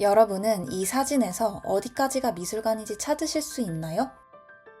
여러분은 이 사진에서 어디까지가 미술관인지 찾으실 수 있나요?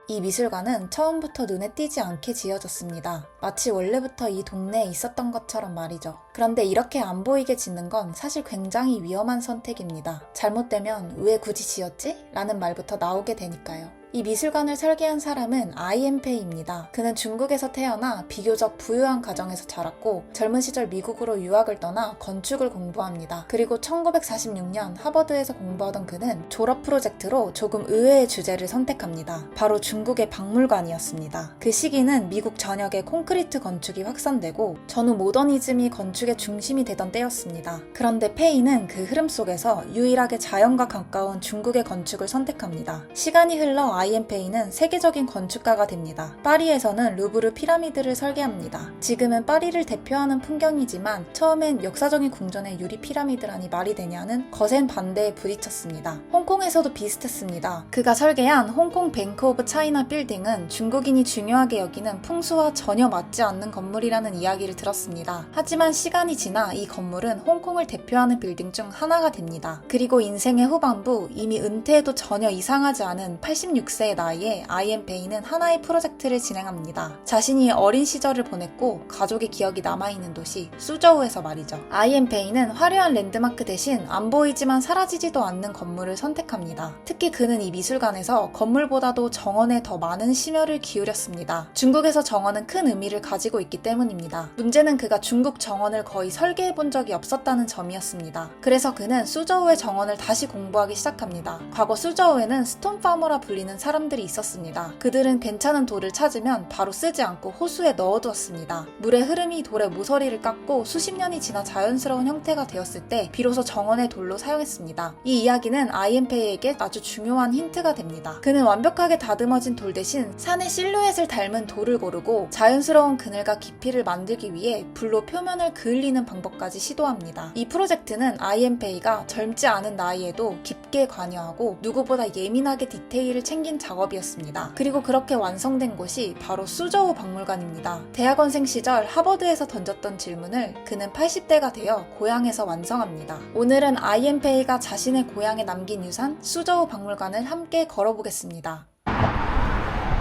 이 미술관은 처음부터 눈에 띄지 않게 지어졌습니다. 마치 원래부터 이 동네에 있었던 것처럼 말이죠. 그런데 이렇게 안 보이게 짓는 건 사실 굉장히 위험한 선택입니다. 잘못되면 왜 굳이 지었지? 라는 말부터 나오게 되니까요. 이 미술관을 설계한 사람은 아이엠페이입니다. 그는 중국에서 태어나 비교적 부유한 가정에서 자랐고 젊은 시절 미국으로 유학을 떠나 건축을 공부합니다. 그리고 1946년 하버드에서 공부하던 그는 졸업 프로젝트로 조금 의외의 주제를 선택합니다. 바로 중국의 박물관이었습니다. 그 시기는 미국 전역에 콘크리트 건축이 확산되고 전후 모더니즘이 건축의 중심이 되던 때였습니다. 그런데 페이는 그 흐름 속에서 유일하게 자연과 가까운 중국의 건축을 선택합니다. 시간이 흘러 아이엠페이는 세계적인 건축가가 됩니다. 파리에서는 루브르 피라미드를 설계합니다. 지금은 파리를 대표하는 풍경이지만 처음엔 역사적인 궁전의 유리 피라미드라니 말이 되냐는 거센 반대에 부딪혔습니다. 홍콩에서도 비슷했습니다. 그가 설계한 홍콩 뱅크 오브 차이나 빌딩은 중국인이 중요하게 여기는 풍수와 전혀 맞지 않는 건물이라는 이야기를 들었습니다. 하지만 시간이 지나 이 건물은 홍콩을 대표하는 빌딩 중 하나가 됩니다. 그리고 인생의 후반부 이미 은퇴해도 전혀 이상하지 않은 86세 의 나이에 아이엠페이는 하나의 프로젝트를 진행합니다. 자신이 어린 시절을 보냈고 가족의 기억이 남아있는 도시 수저우에서 말이죠. 아이엠페이는 화려한 랜드마크 대신 안 보이지만 사라지지도 않는 건물을 선택합니다. 특히 그는 이 미술관에서 건물보다도 정원에 더 많은 심혈을 기울였습니다. 중국에서 정원은 큰 의미를 가지고 있기 때문입니다. 문제는 그가 중국 정원을 거의 설계해 본 적이 없었다는 점이었습니다. 그래서 그는 수저우의 정원을 다시 공부하기 시작합니다. 과거 수저우에는 스톤 파머라 불리는 사람들이 있었습니다. 그들은 괜찮은 돌을 찾으면 바로 쓰지 않고 호수에 넣어두었습니다. 물의 흐름이 돌의 모서리를 깎고 수십 년이 지나 자연스러운 형태가 되었을 때 비로소 정원의 돌로 사용했습니다. 이 이야기는 아이엠페이에게 아주 중요한 힌트가 됩니다. 그는 완벽하게 다듬어진 돌 대신 산의 실루엣을 닮은 돌을 고르고 자연스러운 그늘과 깊이를 만들기 위해 불로 표면을 그을리는 방법까지 시도합니다. 이 프로젝트는 아이엠페이가 젊지 않은 나이에도 깊게 관여하고 누구보다 예민하게 디테일을 챙긴 작업이었습니다. 그리고 그렇게 완성된 곳이 바로 수저우 박물관입니다. 대학원생 시절 하버드에서 던졌던 질문을 그는 80대가 되어 고향에서 완성합니다. 오늘은 아이엠페이가 자신의 고향에 남긴 유산 수저우 박물관을 함께 걸어보겠습니다.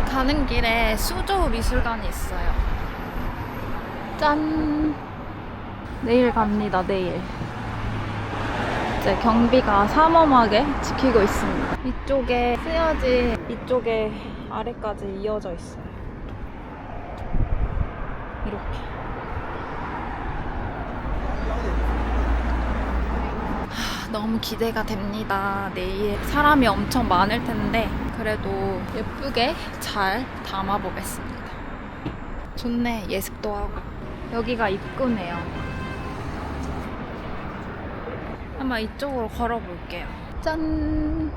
가는 길에 수조 미술관이 있어요. 짠! 내일 갑니다, 내일. 이제 경비가 삼엄하게 지키고 있습니다. 이쪽에 쓰여진 이쪽에 아래까지 이어져 있어요. 이렇게. 하, 너무 기대가 됩니다. 내일 사람이 엄청 많을 텐데 그래도 예쁘게 잘 담아보겠습니다. 좋네 예습도 하고 여기가 입구네요. 한번 이쪽으로 걸어볼게요. 짠!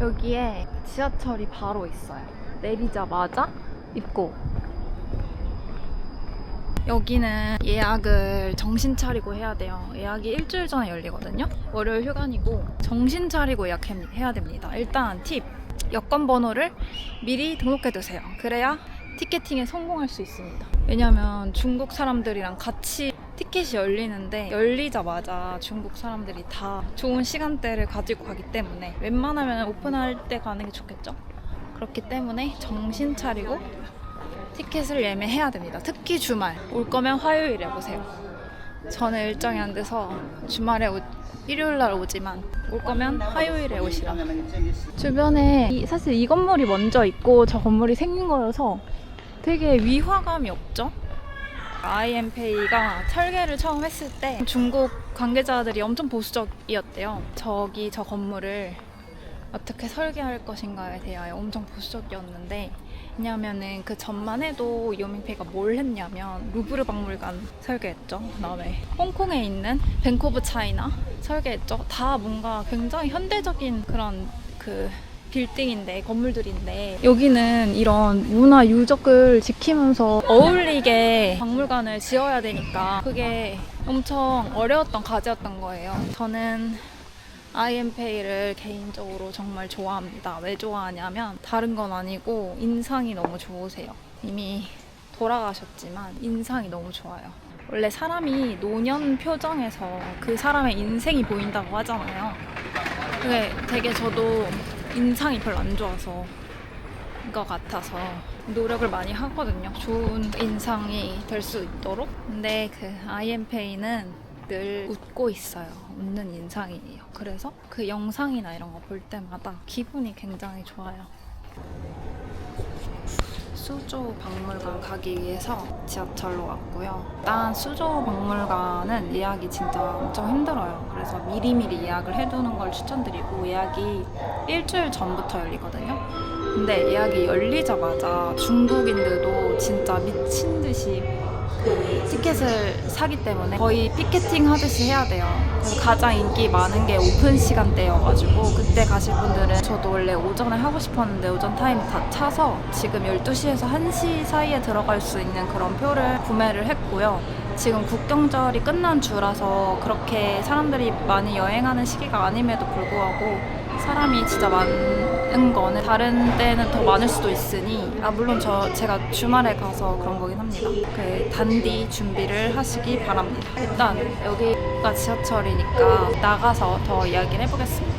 여기에 지하철이 바로 있어요. 내리자마자 입구. 여기는 예약을 정신 차리고 해야 돼요. 예약이 일주일 전에 열리거든요. 월요일 휴관이고 정신 차리고 예약해야 됩니다. 일단 팁. 여권 번호를 미리 등록해 두세요. 그래야 티켓팅에 성공할 수 있습니다. 왜냐면 중국 사람들이랑 같이 티켓이 열리는데 열리자마자 중국 사람들이 다 좋은 시간대를 가지고 가기 때문에 웬만하면 오픈할 때 가는 게 좋겠죠. 그렇기 때문에 정신 차리고 티켓을 예매해야 됩니다. 특히 주말. 올 거면 화요일에 오세요. 저는 일정이 안 돼서 주말에 오, 일요일 날 오지만 올 거면 화요일에 오시라. 주변에 이- 사실 이 건물이 먼저 있고 저 건물이 생긴 거여서 되게 위화감이 없죠? IMP가 설계를 처음 했을 때 중국 관계자들이 엄청 보수적이었대요. 저기 저 건물을 어떻게 설계할 것인가에 대하여 엄청 보수적이었는데 왜냐면은 그 전만 해도 이오밍페이가 뭘 했냐면 루브르 박물관 설계했죠. 그다음에 홍콩에 있는 뱅크 오브 차이나 설계했죠. 다 뭔가 굉장히 현대적인 그런 그 빌딩인데 건물들인데 여기는 이런 문화 유적을 지키면서 어울리게 박물관을 지어야 되니까 그게 엄청 어려웠던 과제였던 거예요. 저는 IM페이를 개인적으로 정말 좋아합니다. 왜 좋아하냐면 다른 건 아니고 인상이 너무 좋으세요. 이미 돌아가셨지만 인상이 너무 좋아요. 원래 사람이 노년 표정에서 그 사람의 인생이 보인다고 하잖아요. 근데 되게 저도 인상이 별로 안 좋아서 것 같아서 노력을 많이 하거든요. 좋은 인상이 될 수 있도록. 근데 그 IM페이는 늘 웃고 있어요. 웃는 인상이에요. 그래서 그 영상이나 이런 거 볼 때마다 기분이 굉장히 좋아요. 수조 박물관 가기 위해서 지하철로 왔고요. 일단 수조 박물관은 예약이 진짜 엄청 힘들어요. 그래서 미리미리 예약을 해두는 걸 추천드리고 예약이 일주일 전부터 열리거든요. 근데 예약이 열리자마자 중국인들도 진짜 미친 듯이 그 티켓을 사기 때문에 거의 피켓팅 하듯이 해야 돼요. 그래서 가장 인기 많은 게 오픈 시간대여가지고 그때 가실 분들은 저도 원래 오전에 하고 싶었는데 오전 타임 다 차서 지금 12시에서 1시 사이에 들어갈 수 있는 그런 표를 구매를 했고요. 지금 국경절이 끝난 주라서 그렇게 사람들이 많이 여행하는 시기가 아님에도 불구하고 사람이 진짜 많은 거는 다른 때는 더 많을 수도 있으니 아 물론 저 제가 주말에 가서 그런 거긴 합니다. 그 단디 준비를 하시기 바랍니다. 일단 여기가 지하철이니까 나가서 더 이야기를 해보겠습니다.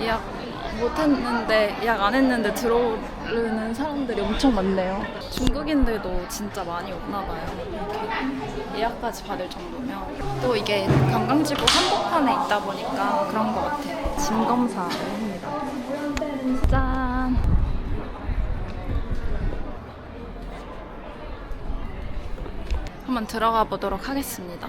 예약 못했는데 예약 안 했는데 들어오는 사람들이 엄청 많네요. 중국인들도 진짜 많이 오나 봐요. 이렇게 예약까지 받을 정도면 또 이게 관광지구 한복판에 있다 보니까 그런 것 같아요. 짐 검사를 합니다. 짠. 한번 들어가 보도록 하겠습니다.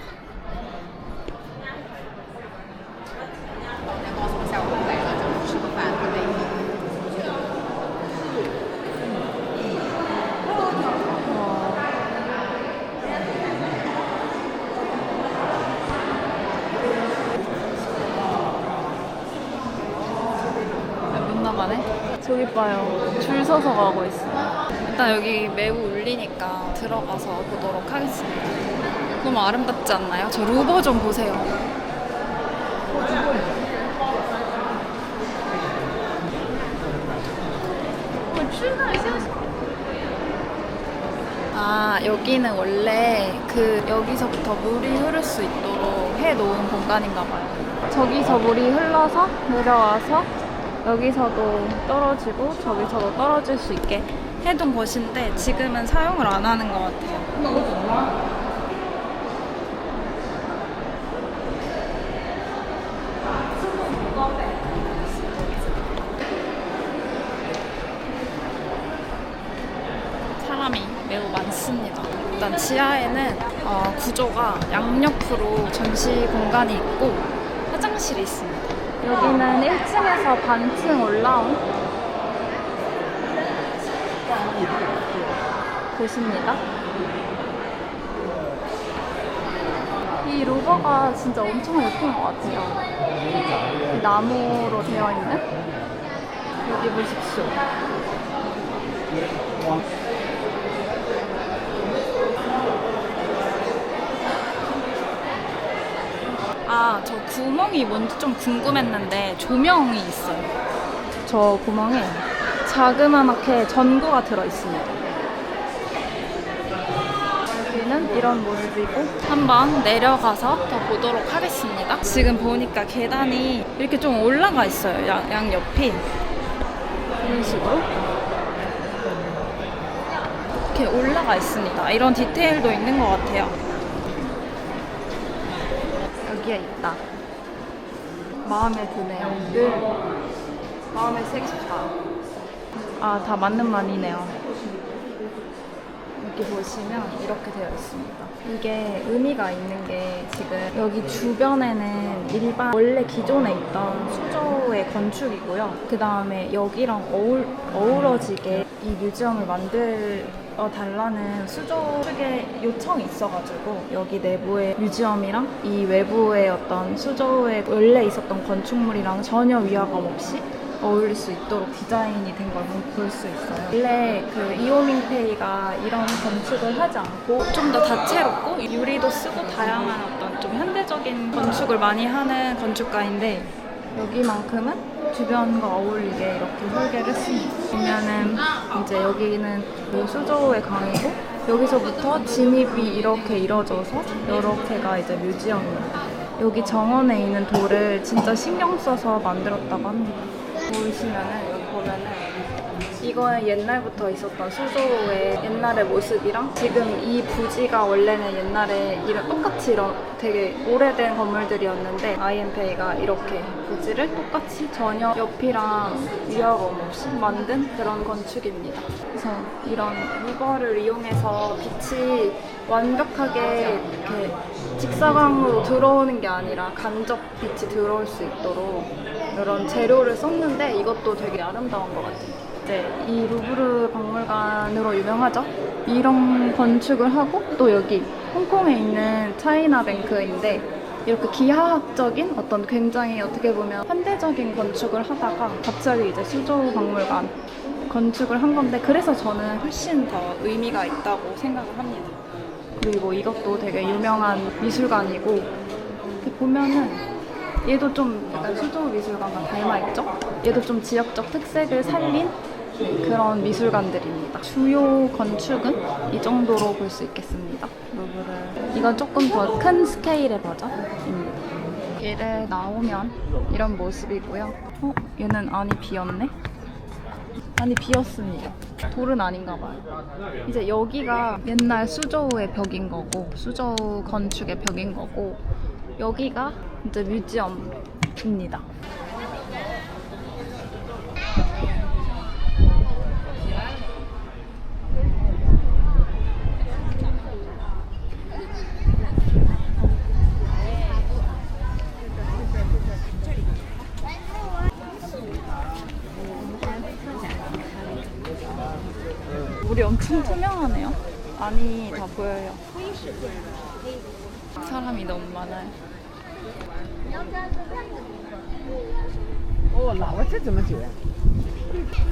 못 나가네? 저기 봐요. 줄 서서 가고 있어요. 일단 여기 매우 울리니까 들어가서 보도록 하겠습니다. 너무 아름답지 않나요? 저 루버 좀 보세요. 아, 여기는 원래 그 여기서부터 물이 흐를 수 있도록 해 놓은 공간인가 봐요. 저기서 물이 흘러서 내려와서 여기서도 떨어지고 저기서도 떨어질 수 있게 해둔 곳인데 지금은 사용을 안 하는 것 같아요. 매우 많습니다. 일단 지하에는 어, 구조가 양옆으로 전시 공간이 있고 화장실이 있습니다. 여기는 1층에서 반층 올라온 곳입니다. 이 로버가 진짜 엄청 예쁜 것 같아요. 이 나무로 되어 있는 여기 보십시오. 아, 저 구멍이 뭔지 좀 궁금했는데 조명이 있어요. 저 구멍에 자그마하게 전구가 들어 있습니다. 여기는 이런 모습이고 한번 내려가서 더 보도록 하겠습니다. 지금 보니까 계단이 이렇게 좀 올라가 있어요. 양, 양 옆이 이런 식으로 이렇게 올라가 있습니다. 이런 디테일도 있는 것 같아요. 여기에 있다. 마음에 드네요. 늘 마음에 새겼다. 아, 다 맞는 말이네요. 여기 보시면 이렇게 되어 있습니다. 이게 의미가 있는 게 지금 여기 주변에는 일반 원래 기존에 있던 수조의 건축이고요. 그 다음에 여기랑 어울, 어우러지게 이 뮤지엄을 만들 어 달라는 수조 측의 요청이 있어가지고 여기 내부의 뮤지엄이랑 이 외부의 어떤 수조에 원래 있었던 건축물이랑 전혀 위화감 없이 어울릴 수 있도록 디자인이 된 걸 볼 수 있어요. 원래 그 이오밍페이가 이런 건축을 하지 않고 좀 더 다채롭고 유리도 쓰고 다양한 어떤 좀 현대적인 건축을 많이 하는 건축가인데 여기만큼은 주변과 어울리게 이렇게 설계를 했습니다. 보면은 이제 여기는 그 수조의 강이고 여기서부터 진입이 이렇게 이뤄져서 이렇게가 이제 뮤지엄입니다. 여기 정원에 있는 돌을 진짜 신경 써서 만들었다고 합니다. 보시면은 보면은 이거는 옛날부터 있었던 수조의 옛날의 모습이랑 지금 이 부지가 원래는 옛날에 이런 똑같이 이런 되게 오래된 건물들이었는데 IMP가 이렇게 부지를 똑같이 전혀 옆이랑 위화감 없이 만든 그런 건축입니다. 그래서 이런 루버를 이용해서 빛이 완벽하게 이렇게 직사광으로 들어오는 게 아니라 간접 빛이 들어올 수 있도록 이런 재료를 썼는데 이것도 되게 아름다운 것 같아요. 이제 이 루브르 박물관으로 유명하죠. 이런 건축을 하고 또 여기 홍콩에 있는 차이나 뱅크인데 이렇게 기하학적인 어떤 굉장히 어떻게 보면 현대적인 건축을 하다가 갑자기 이제 수조 박물관 건축을 한 건데 그래서 저는 훨씬 더 의미가 있다고 생각을 합니다. 그리고 이것도 되게 유명한 미술관이고 이렇게 보면은 얘도 좀 약간 수조 미술관과 닮아있죠? 얘도 좀 지역적 특색을 살린 네, 그런 미술관들입니다. 주요 건축은 이 정도로 볼 수 있겠습니다. 루브르. 이건 조금 더 큰 스케일의 버전입니다. 얘를 나오면 이런 모습이고요. 어? 얘는 안이 비었네? 안이 비었습니다. 돌은 아닌가 봐요. 이제 여기가 옛날 수저우의 벽인 거고, 수저우 건축의 벽인 거고, 여기가 이제 뮤지엄입니다. 물이 엄청 투명하네요. 안이 다 보여요. 사람이 너무 많아요. 哦，老了这怎么酒呀？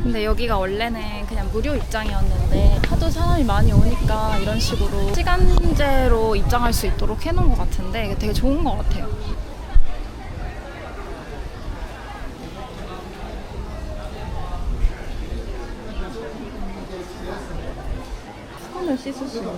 근데 여기가 원래는 그냥 무료 입장이었는데 하도 사람이 많이 오니까 이런 식으로 시간제로 입장할 수 있도록 해놓은 것 같은데 이게 되게 좋은 것 같아요. 손을 씻을 수 있는.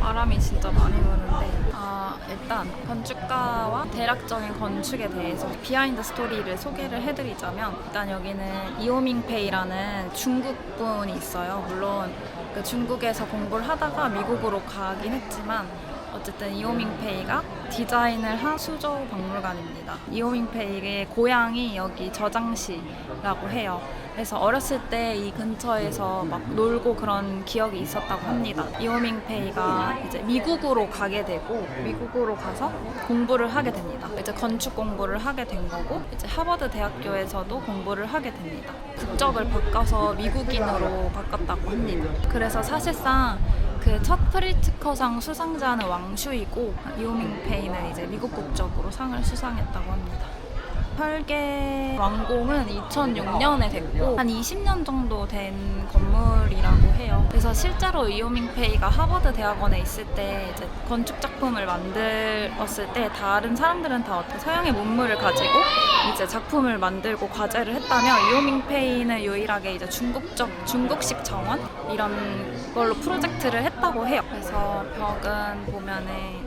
바람이 진짜 많이 부는데 아, 일단 건축가와 대략적인 건축에 대해서 비하인드 스토리를 소개를 해드리자면 일단 여기는 이오밍페이라는 중국 분이 있어요. 물론 그 중국에서 공부를 하다가 미국으로 가긴 했지만 어쨌든 이오밍페이가 디자인을 한 수조 박물관입니다. 이오밍페이의 고향이 여기 저장시라고 해요. 그래서 어렸을 때 이 근처에서 막 놀고 그런 기억이 있었다고 합니다. 이오밍페이가 이제 미국으로 가게 되고 미국으로 가서 공부를 하게 됩니다. 이제 건축 공부를 하게 된 거고 이제 하버드 대학교에서도 공부를 하게 됩니다. 국적을 바꿔서 미국인으로 바꿨다고 합니다. 그래서 사실상 그첫 프리츠커상 수상자는 왕슈이고 이오밍페이는 이제 미국 국적으로 상을 수상했다고 합니다. 설계 완공은 2006년에 됐고 한 20년 정도 된 건물이라고 해요. 그래서 실제로 이오밍페이가 하버드 대학원에 있을 때 이제 건축 작품을 만들었을 때 다른 사람들은 다 어떤 서양의 문물을 가지고 이제 작품을 만들고 과제를 했다면 이오밍페이는 유일하게 이제 중국적 중국식 정원 이런 걸로 프로젝트를 했다고 해요. 그래서 벽은 보면은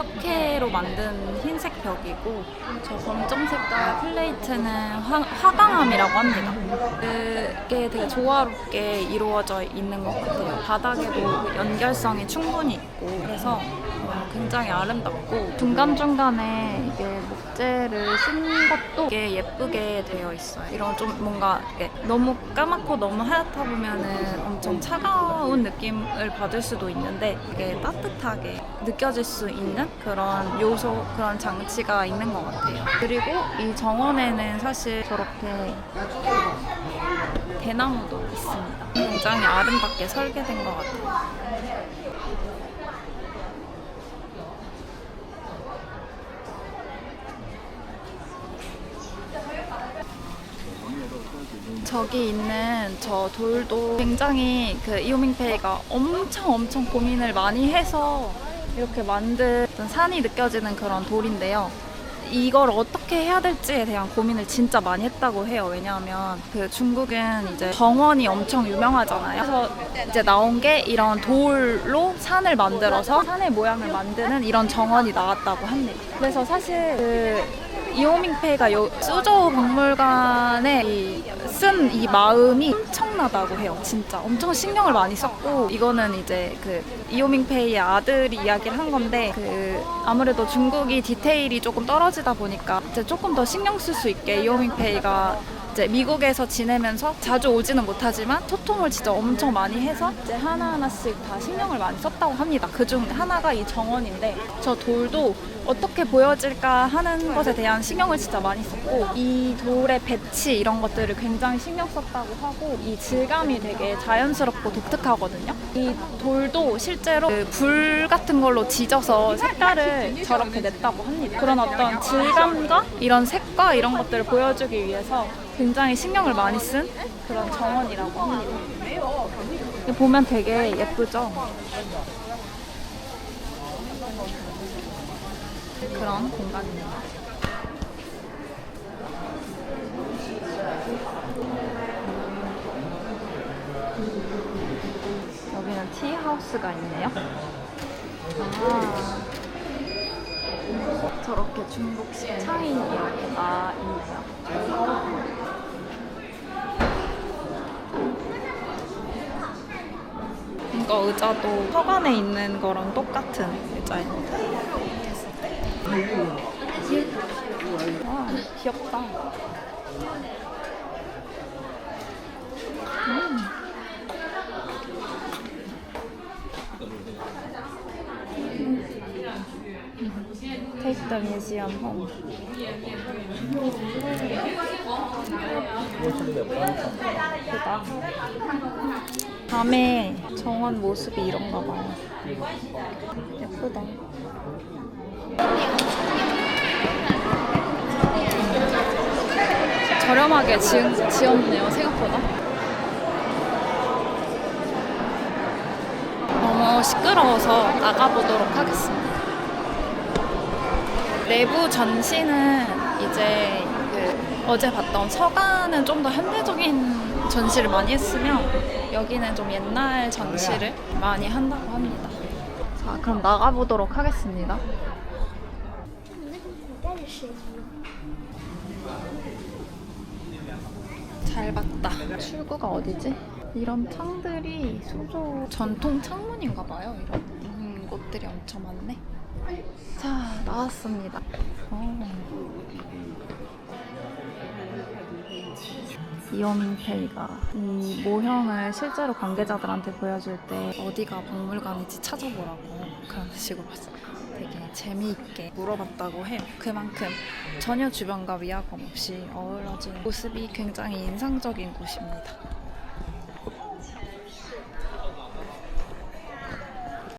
석회로 만든 흰색 벽이고 저 검정 색깔 플레이트는 화, 화강암이라고 합니다. 그게 되게 조화롭게 이루어져 있는 것 같아요. 바닥에도 연결성이 충분히 있고 그래서 어, 굉장히 아름답고 중간중간에 이게 목재를 쓴 것도 이게 예쁘게 되어 있어요. 이런 좀 뭔가 너무 까맣고 너무 하얗다 보면은 엄청 차가운 느낌을 받을 수도 있는데 이게 따뜻하게 느껴질 수 있는 그런 요소, 그런 장치가 있는 것 같아요. 그리고 이 정원에는 사실 저렇게 대나무도 있습니다. 굉장히 아름답게 설계된 것 같아요. 저기 있는 저 돌도 굉장히 그 이오밍페이가 엄청 엄청 고민을 많이 해서 이렇게 만든 산이 느껴지는 그런 돌인데요. 이걸 어떻게 해야 될지에 대한 고민을 진짜 많이 했다고 해요. 왜냐하면 그 중국은 이제 정원이 엄청 유명하잖아요. 그래서 이제 나온 게 이런 돌로 산을 만들어서 산의 모양을 만드는 이런 정원이 나왔다고 합니다. 그래서 사실 그 이오밍페이가 요 수조 박물관에 쓴 이 마음이 엄청나다고 해요. 진짜 엄청 신경을 많이 썼고 이거는 이제 그 이오밍페이의 아들이 이야기를 한 건데 그 아무래도 중국이 디테일이 조금 떨어지다 보니까 이제 조금 더 신경 쓸 수 있게 이오밍페이가 이제 미국에서 지내면서 자주 오지는 못하지만 소통을 진짜 엄청 많이 해서 이제 하나하나씩 다 신경을 많이 썼다고 합니다. 그중 하나가 이 정원인데 저 돌도 어떻게 보여질까 하는 것에 대한 신경을 진짜 많이 썼고 이 돌의 배치 이런 것들을 굉장히 신경 썼다고 하고 이 질감이 되게 자연스럽고 독특하거든요. 이 돌도 실제로 그 불 같은 걸로 지져서 색깔을 저렇게 냈다고 합니다. 그런 어떤 질감과 이런 색과 이런 것들을 보여주기 위해서 굉장히 신경을 많이 쓴 그런 정원이라고 합니다. 보면 되게 예쁘죠? 그런 공간입니다. 여기는 티하우스가 있네요. 아, 저렇게 중국식 차인이 이렇게 나 있네요. 이거 의자도 서관에 있는 거랑 똑같은 의자입니다. 와, 귀엽다. 음. Take the. 예쁘다. 밤에 정원 모습이 이런가 봐요. 예쁘다. 저렴하게 지은, 지었네요, 생각보다. 너무 시끄러워서 나가보도록 하겠습니다. 내부 전시는 이제 그 어제 봤던 서가는 좀 더 현대적인 전시를 많이 했으면 여기는 좀 옛날 전시를 많이 한다고 합니다. 자, 그럼 나가보도록 하겠습니다. 잘 봤다. 출구가 어디지? 이런 창들이 수조 전통 창문인가 봐요. 이런 음, 곳들이 엄청 많네. 자, 나왔습니다. 어. 이어민페이가 이 모형을 실제로 관계자들한테 보여줄 때 어디가 박물관인지 찾아보라고 그런 식으로 되게 재미있게 물어봤다고 해요. 그만큼 전혀 주변과 위화감 없이 어우러진 모습이 굉장히 인상적인 곳입니다.